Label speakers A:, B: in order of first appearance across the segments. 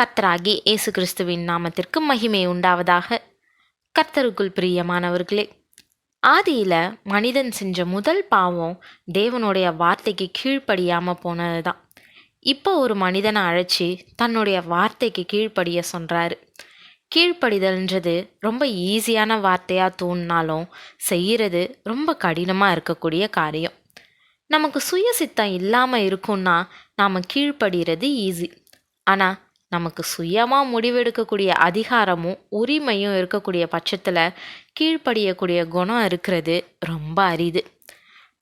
A: கர்த்தராகி இயேசு கிறிஸ்துவின் நாமத்திற்கு மகிமை உண்டாவதாக. கர்த்தருக்குள் பிரியமானவர்களே ஆதியில் மனிதன் செஞ்ச முதல் பாவம் தேவனுடைய வார்த்தைக்கு கீழ்ப்படியாமல் போனது தான் இப்போ ஒரு மனிதனை அழைச்சி தன்னுடைய வார்த்தைக்கு கீழ்ப்படிய சொல்கிறாரு கீழ்ப்படிதல்ன்றது ரொம்ப ஈஸியான வார்த்தையாக தோணினாலும் செய்கிறது ரொம்ப கடினமாக இருக்கக்கூடிய காரியம். நமக்கு சுயசித்தம் இல்லாமல் இருக்கும்னா நாம் கீழ்ப்படுகிறது ஈஸி. ஆனால் நமக்கு சுயமாக முடிவெடுக்கக்கூடிய அதிகாரமும் உரிமையும் இருக்கக்கூடிய பட்சத்தில் கீழ்ப்படியக்கூடிய குணம் இருக்கிறது. ரொம்ப அரிது.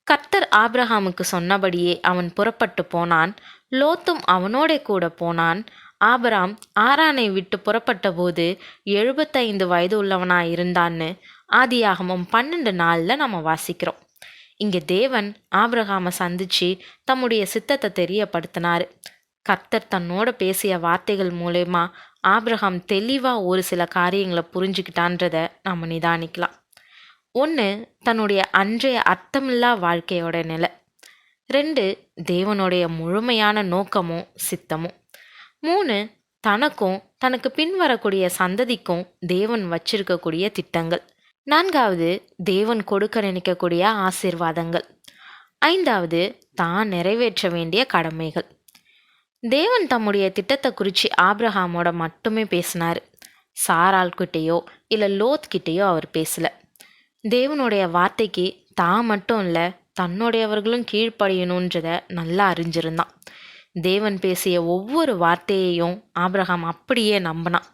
A: கர்த்தர் ஆப்ரஹாமுக்கு சொன்னபடியே அவன் புறப்பட்டு போனான். லோத்தும் அவனோட கூட போனான். ஆபராம் ஆரானை விட்டு புறப்பட்ட போது எழுபத்தைந்து வயது உள்ளவனாக இருந்தான்னு ஆதியாகமும் பன்னெண்டு நாளில் நம்ம வாசிக்கிறோம். இங்கே தேவன் ஆபிரகாமை சந்திச்சு தம்முடைய சித்தத்தை தெரியப்படுத்தினார். கர்த்தர் தன்னோட பேசிய வார்த்தைகள் மூலயமா ஆப்ரஹாம் தெளிவாக ஒரு சில காரியங்களை புரிஞ்சுக்கிட்டான்றத நம்ம நிதானிக்கலாம். ஒன்று தன்னுடைய அன்றைய அர்த்தமில்லா வாழ்க்கையோட நிலை. ரெண்டு தேவனுடைய முழுமையான நோக்கமும் சித்தமும். மூணு தனக்கும் தனக்கு பின்வரக்கூடிய சந்ததிக்கும் தேவன் வச்சிருக்கக்கூடிய திட்டங்கள். நான்காவது தேவன் கொடுக்க நினைக்கக்கூடிய ஆசீர்வாதங்கள். ஐந்தாவது தான் நிறைவேற்ற வேண்டிய கடமைகள். தேவன் தம்முடைய திட்டத்தை குறித்து ஆப்ரஹாமோட மட்டுமே பேசினார். சாராள்கிட்டேயோ இல்லை லோத்கிட்டேயோ அவர் பேசல. தேவனுடைய வார்த்தைக்கு தான் மட்டும் இல்லை தன்னுடையவர்களும் கீழ்ப்படியணுன்றத நல்லா அறிஞ்சிருந்தான். தேவன் பேசிய ஒவ்வொரு வார்த்தையையும் ஆப்ரஹாம் அப்படியே நம்பினான்.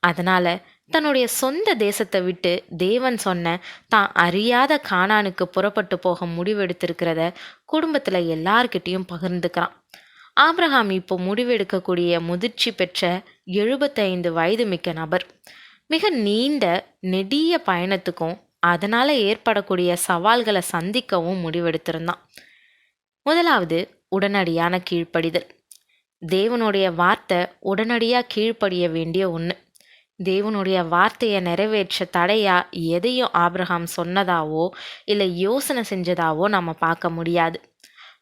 A: அதனால் தன்னுடைய சொந்த தேசத்தை விட்டு தேவன் சொன்ன தான் அறியாத கானானுக்கு புறப்பட்டு போக முடிவெடுத்திருக்கிறத குடும்பத்தில் எல்லார்கிட்டேயும் பகிர்ந்துக்கிறான். ஆப்ரஹாம் இப்போ முடிவெடுக்கக்கூடிய முதிர்ச்சி பெற்ற எழுபத்தைந்து வயது மிக்க நபர். மிக நீண்ட நெடிய பயணத்துக்கும் அதனால் ஏற்படக்கூடிய சவால்களை சந்திக்கவும் முடிவெடுத்திருந்தான். முதலாவது உடனடியான கீழ்ப்படிதல். தேவனுடைய வார்த்தை உடனடியாக கீழ்ப்படிய வேண்டிய ஒன்று தேவனுடைய வார்த்தையை நிறைவேற்ற தடையா எதையும் ஆப்ரஹாம் சொன்னதாவோ இல்லை யோசனை செஞ்சதாவோ நம்ம பார்க்க முடியாது.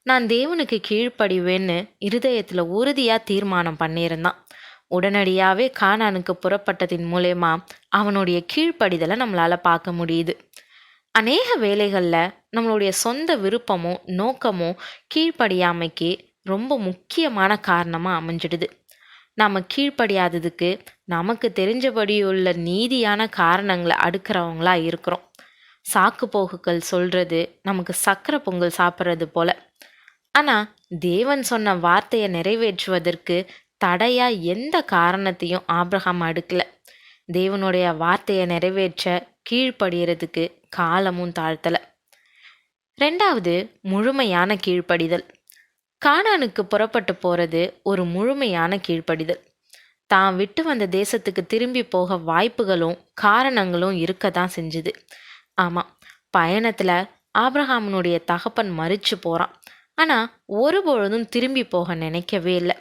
A: நான் தேவனுக்கு கீழ்ப்படிவேன்னு இருதயத்தில் உறுதியாக தீர்மானம் பண்ணியிருந்தான். உடனடியாகவே கானானுக்கு புறப்பட்டதின் மூலயமா அவனுடைய கீழ்ப்படிதலை நம்மளால் பார்க்க முடியுது. அநேக வேலைகளில் நம்மளுடைய சொந்த விருப்பமும் நோக்கமும் கீழ்ப்படியாமைக்கு ரொம்ப முக்கியமான காரணமாக அமைஞ்சிடுது. நாம் கீழ்ப்படியாததுக்கு நமக்கு தெரிஞ்சபடியுள்ள நீதியான காரணங்களை அடுக்கிறவங்களா இருக்கிறோம். சாக்கு போக்குகள் சொல்கிறது நமக்கு சக்கரை பொங்கல் சாப்பிட்றது போல். ஆனால் தேவன் சொன்ன வார்த்தையை நிறைவேற்றுவதற்கு தடையா எந்த காரணத்தையும் ஆப்ரஹாம் அடுக்கல. தேவனுடைய வார்த்தையை நிறைவேற்ற கீழ்ப்படுகிறதுக்கு காலமும் தாழ்த்தலை. ரெண்டாவது முழுமையான கீழ்ப்படிதல். கானானுக்கு புறப்பட்டு போகிறது ஒரு முழுமையான கீழ்ப்படிதல். தான் விட்டு வந்த தேசத்துக்கு திரும்பி போக வாய்ப்புகளும் காரணங்களும் இருக்க தான் செஞ்சுது. ஆமாம் பயணத்தில் ஆப்ரஹாமனுடைய தகப்பன் மறிச்சு போகிறான் ஆனால் ஒருபொழுதும் திரும்பி போக நினைக்கவே இல்லை.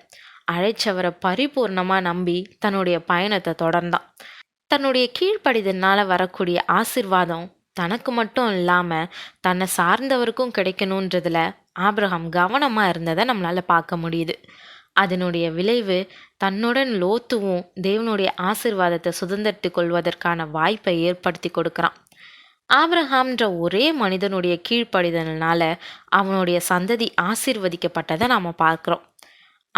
A: அழைச்சவரை பரிபூர்ணமாக நம்பி தன்னுடைய பயணத்தை தொடர்ந்தான். தன்னுடைய கீழ்ப்படிதனால் வரக்கூடிய ஆசிர்வாதம் தனக்கு மட்டும் இல்லாமல் தன்னை சார்ந்தவருக்கும் கிடைக்கணுன்றதுல ஆப்ரஹாம் கவனமாக இருந்ததை நம்மளால் பார்க்க முடியுது. அதனுடைய விளைவு தன்னுடன் லோத்துவும் தேவனுடைய ஆசிர்வாதத்தை சுதந்திரத்து கொள்வதற்கான வாய்ப்பை ஏற்படுத்தி கொடுக்குறான். ஆப்ரஹாம்ன்ற ஒரே மனிதனுடைய கீழ்ப்படிதல்னால அவனுடைய சந்ததி ஆசிர்வதிக்கப்பட்டதை நாம் பார்க்குறோம்.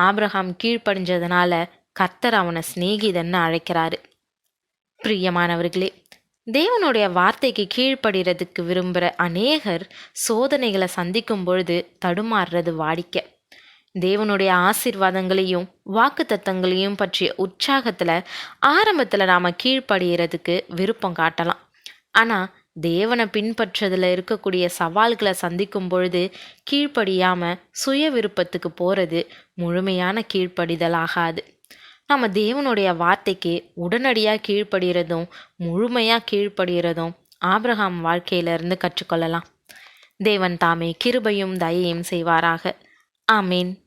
A: ஆப்ரஹாம் கீழ்ப்படிஞ்சதுனால கர்த்தர் அவனை சிநேகிதன்னு அழைக்கிறாரு. பிரியமானவர்களே தேவனுடைய வார்த்தைக்கு கீழ்ப்படுறதுக்கு விரும்புகிற அநேகர் சோதனைகளை சந்திக்கும் பொழுது தடுமாறுறது வாடிக்கை. தேவனுடைய ஆசிர்வாதங்களையும் வாக்கு தத்தங்களையும் பற்றிய உற்சாகத்தில் ஆரம்பத்தில் நாம் கீழ்ப்படுகிறதுக்கு விருப்பம் காட்டலாம். ஆனால் தேவனை பின்பற்றதில் இருக்கக்கூடிய சவால்களை சந்திக்கும் பொழுது கீழ்ப்படியாமல் சுய விருப்பத்துக்கு போகிறது முழுமையான கீழ்ப்படிதலாகாது. நம்ம தேவனுடைய வார்த்தைக்கு உடனடியாக கீழ்ப்படுகிறதும் முழுமையாக கீழ்ப்படுகிறதும் ஆப்ரஹாம் வாழ்க்கையிலிருந்து கற்றுக்கொள்ளலாம். தேவன் தாமே கிருபையும் தயையும் செய்வாராக. ஆமீன்.